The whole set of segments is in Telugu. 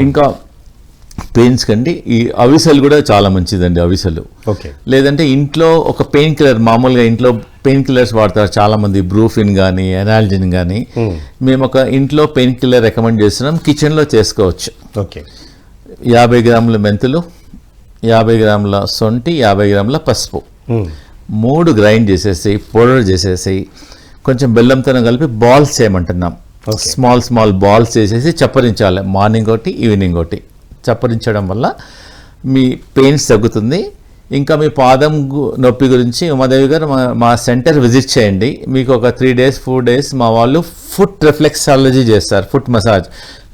ఇంకా పెయిన్స్ కండి ఈ అవిసెలు కూడా చాలా మంచిదండి అవిసెలు. ఓకే. లేదంటే ఇంట్లో ఒక పెయిన్ కిల్లర్ మామూలుగా ఇంట్లో పెయిన్ కిల్లర్స్ వాడతారు చాలా మంది బ్రూఫిన్ కానీ ఎనాల్జిన్ కానీ మేము ఒక ఇంట్లో పెయిన్ కిల్లర్ రికమెండ్ చేస్తున్నాం కిచెన్లో చేసుకోవచ్చు. ఓకే. యాభై గ్రాముల మెంతులు యాభై గ్రాముల సొంటి యాభై గ్రాముల పసుపు. మూడు గ్రైండ్ చేసేసి పౌడర్ చేసేసి కొంచెం బెల్లంతో కలిపి బాల్స్ చేయమంటున్నాం. స్మాల్ స్మాల్ బాల్స్ చేసేసి చప్పరించాలి. మార్నింగ్ ఒకటి ఈవినింగ్ ఒకటి. చప్పరించడం వల్ల మీ పెయిన్స్ తగ్గుతుంది. ఇంకా మీ పాదం గు- నొప్పి గురించి ఉమాదేవి గారు మా మా సెంటర్ విజిట్ చేయండి. మీకు ఒక త్రీ డేస్ ఫోర్ డేస్ మా వాళ్ళు ఫుట్ రిఫ్లెక్సాలజీ చేస్తారు. Foot massage.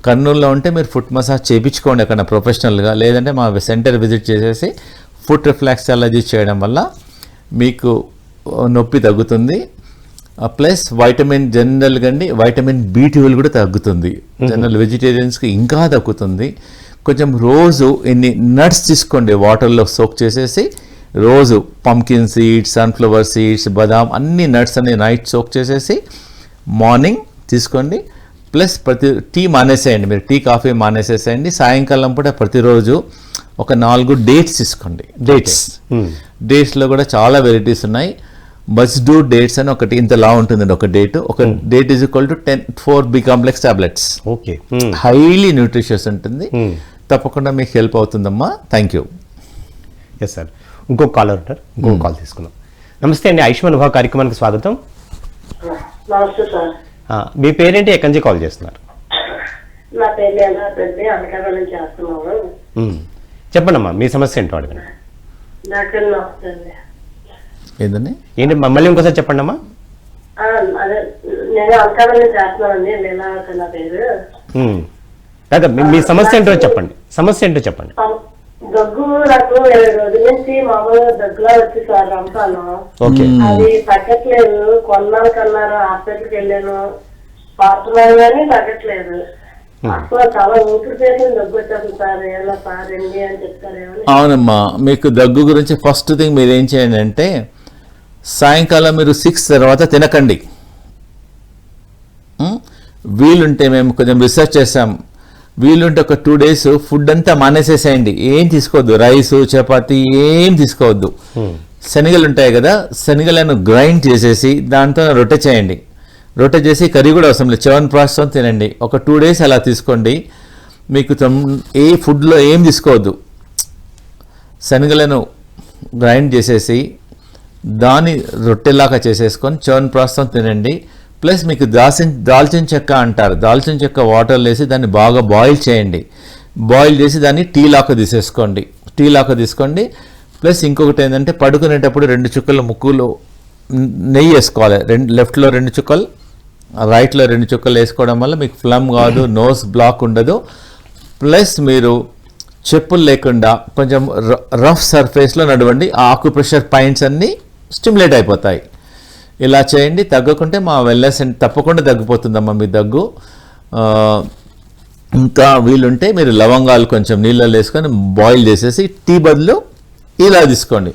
కర్నూలులో ఉంటే మీరు ఫుట్ మసాజ్ చేయించుకోండి అక్కడ ప్రొఫెషనల్గా. లేదంటే మా సెంటర్ విజిట్ చేసేసి ఫుట్ రిఫ్లెక్సాలజీ చేయడం వల్ల మీకు నొప్పి తగ్గుతుంది. ప్లస్ వైటమిన్ జనరల్గా అండి వైటమిన్ బి ట్వెల్వ్ కూడా తగ్గుతుంది. జనరల్ వెజిటేరియన్స్కి ఇంకా తగ్గుతుంది. కొంచెం రోజు ఇన్ని నట్స్ తీసుకోండి వాటర్లో సోక్ చేసేసి రోజు పంకిన్ సీడ్స్ సన్ఫ్లవర్ సీడ్స్ బదాం అన్ని నట్స్ అన్ని నైట్ సోక్ చేసేసి మార్నింగ్ తీసుకోండి. ప్లస్ ప్రతి టీ మానేసేయండి మీరు టీ కాఫీ మానేసేసేయండి. సాయంకాలం పూట ప్రతిరోజు ఒక నాలుగు డేట్స్ తీసుకోండి. డేట్స్. డేట్స్లో కూడా చాలా వెరైటీస్ ఉన్నాయి. మస్డూ డేట్స్ అని ఒకటి ఇంత లా ఉంటుందండి ఒక డేట్ ఒక date is equal to ten four B complex tablets okay highly nutritious ఉంటుంది. తప్పకుండా మీకు హెల్ప్ అవుతుందమ్మా. థ్యాంక్ యూ ఎస్ సార్ ఇంకొక కాలర్ ఉంటారు. ఇంకొక కాల్ తీసుకుందాం. నమస్తే అండి. ఆయుష్మాన్ భవ కార్యక్రమానికి స్వాగతం. నమస్తే సార్ ఆ, మీ పేరేంటి? ఎక్కడి నుంచి కాల్ చేస్తున్నారు? నా పేరు ఎలా పెద్ద అనకాపల్లి నుంచి చేస్తున్నాము మ్మ్. చెప్పండమ్మా మీ సమస్య ఏంటో అడగండి డాక్టర్ నమస్తే ఏంటండి ఏంటి మళ్ళీ ఇంకోసారి చెప్పండి అమ్మా కాదు మీ- సమస్య ఏంటో చెప్పండి. సమస్య ఏంటో చెప్పండి. దగ్గు నాకు ఇరవై రోజుల నుంచి మామూలుగా దగ్గులా వచ్చి సార్ రంపాను. ఓకే. అది తగ్గట్లేదు. కొన్నాళ్ళకి అన్నారు హాస్పిటల్కి వెళ్ళాను. పాడుతున్నాను కానీ తగ్గట్లేదు. అవునమ్మా మీకు దగ్గు గురించి ఫస్ట్ థింగ్ మీరు ఏం చేయండి అంటే సాయంకాలం మీరు సిక్స్ తర్వాత తినకండి? వీలుంటే మేము కొంచెం రీసెర్చ్ చేసాం వీలుంటే ఒక టూ డేస్ ఫుడ్ అంతా మానేసేసేయండి. ఏం తీసుకోవద్దు. రైస్ చపాతి ఏం తీసుకోవద్దు. శనగలు ఉంటాయి కదా శనగలను గ్రైండ్ చేసేసి దాంతో రొట్టె చేయండి. రొట్టె చేసి కర్రీ కూడా అవసరం లేదు. చవన్ ప్రాసెస్ తినండి. ఒక టూ డేస్ అలా తీసుకోండి. మీకు ఏ ఫుడ్లో ఏం తీసుకోవద్దు. శనగలను గ్రైండ్ చేసేసి దాని రొట్టెలాగా చేసేసుకొని చర్న్ ప్రాస్తం తినండి. ప్లస్ మీకు దాల్చిన దాల్చిన చెక్క అంటారు. దాల్చిన చెక్క వాటర్ వేసి దాన్ని బాగా బాయిల్ చేయండి. బాయిల్ చేసి దాన్ని టీ లాగా తీసేసుకోండి. టీ లాగా తీసుకోండి. ప్లస్ ఇంకొకటి ఏంటంటే పడుకునేటప్పుడు రెండు చుక్కలు ముక్కులు నెయ్యి వేసుకోవాలి. రెండు లెఫ్ట్లో రెండు చుక్కలు రైట్లో రెండు చుక్కలు వేసుకోవడం వల్ల మీకు ఫ్లమ్ కాదు నోస్ బ్లాక్ ఉండదు. ప్లస్ మీరు చెప్పులు లేకుండా కొంచెం రఫ్ సర్ఫేస్లో నడవండి. ఆ ఆకుప్రెషర్ పాయింట్స్ అన్నీ స్టిమ్యులేట్ అయిపోతాయి. ఇలా చేయండి తగ్గకుంటే మా వెల్నెస్ తప్పకుండా తగ్గిపోతుందమ్మా మీ దగ్గు. ఇంకా వీలుంటే మీరు లవంగాలు కొంచెం నీళ్ళలో వేసుకొని బాయిల్ చేసేసి టీ బదులు ఇలా తీసుకోండి.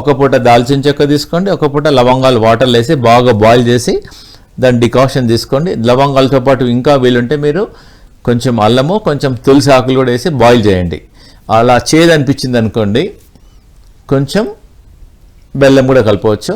ఒక పూట దాల్చిన చెక్క తీసుకోండి ఒక పూట లవంగాలు వాటర్లో వేసి బాగా బాయిల్ చేసి దాని డికాషన్ తీసుకోండి. లవంగాలతో పాటు ఇంకా వీలుంటే మీరు కొంచెం అల్లము కొంచెం తులసి ఆకులు కూడా వేసి బాయిల్ చేయండి. అలా చేయదనిపించింది అనుకోండి కొంచెం బెల్లం కూడా కలపవచ్చు.